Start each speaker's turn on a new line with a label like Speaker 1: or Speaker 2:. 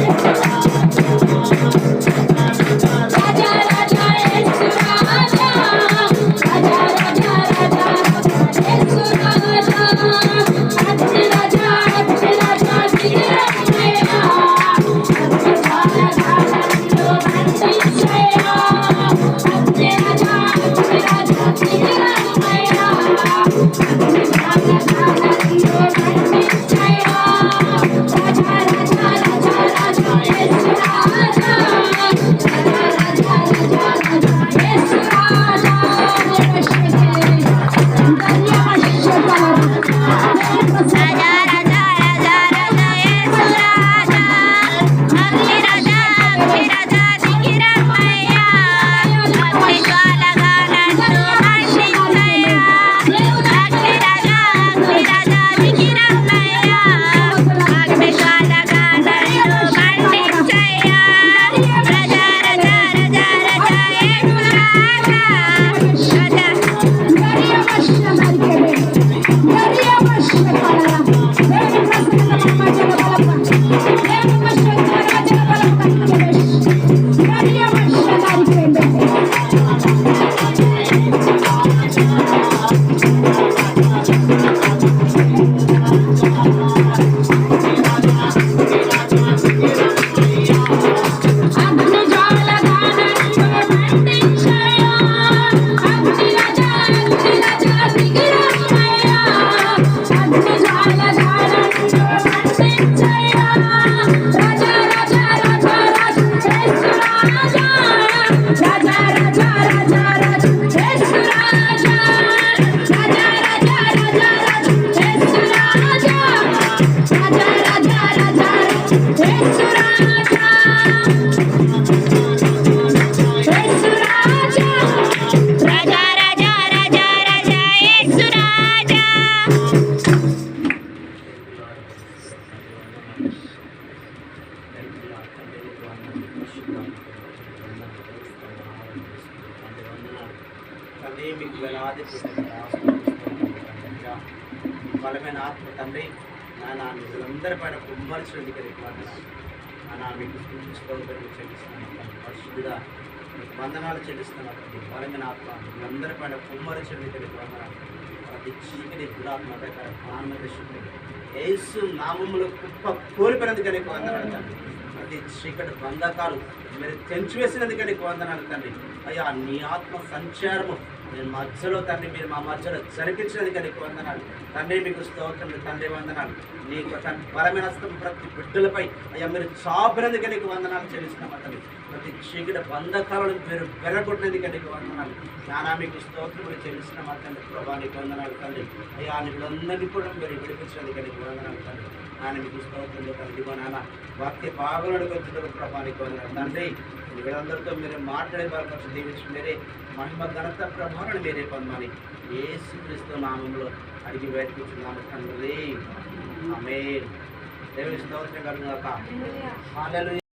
Speaker 1: Thank you. Thank you.
Speaker 2: తండ్రి మీకు వేలాది బలమైన ఆత్మ తండ్రి నానా మీరందరి పైన కుమ్మర్చుడి కలిగి మీకు సూచించుకోవడం చెల్లిస్తున్నాను పరిశుద్ధిగా మీకు వందనాలు చెల్లిస్తున్నాను బలమైన ఆత్మ మీరందరి పైన కుమ్మర్చుడి వందనాలు ప్రతి చీకటి దురాత్మ దగ్గర ఆనంద యేసు నామములు కుప్ప కోల్పోయినందుకు నీకు వందనాలు తండ్రి. ప్రతి చీకటి బంధకాలు మీరు తెంచివేసినందుకు నీకు వందనాలు తండ్రి. అయ్యా నీ ఆత్మ సంచారము నేను మధ్యలో తండ్రి మీరు మా మధ్యలో జరిపించినందుకు నీకు వందనాలు. తండ్రి మీకు స్తోత్రం తండ్రి వందనాలు. నీకు తండ్రి బలమైన ప్రతి బిడ్డలపై అయ్యా మీరు చాపినందుకు నీకు వందనాలు చెల్లిస్తున్నాం తండ్రి. ప్రతి చీకటి బంధకాలను మీరు వెరగొట్టినందుకు నీకు వందనాలు. నానా మీకు స్తోత్రములు చెల్లిస్తున్నాం తండ్రి ప్రభా నీకు వందనాలు తండ్రి. అయ్యా నీళ్ళందరినీ కూడా మీరు విడిపించినందుకు నీకు వందనాలు తండ్రి. నాన్న మీకు స్తోత్రంలో తండ్రి మా నాన్న. వాక్య భాగంలో వచ్చిన ప్రభా నీకు వందనాలు తండ్రి. వీళ్ళందరితో మీరు మాట్లాడే వారి కోసం దీవించి మీరే మహిమ ఘనత ప్రభావాన్ని మీరే పొందమని ఏసు క్రీస్తు నామంలో అడిగి వేడుకుంటున్నాము తండ్రి. ఆమె దేవుని స్తోత్రం హల్లెలూయా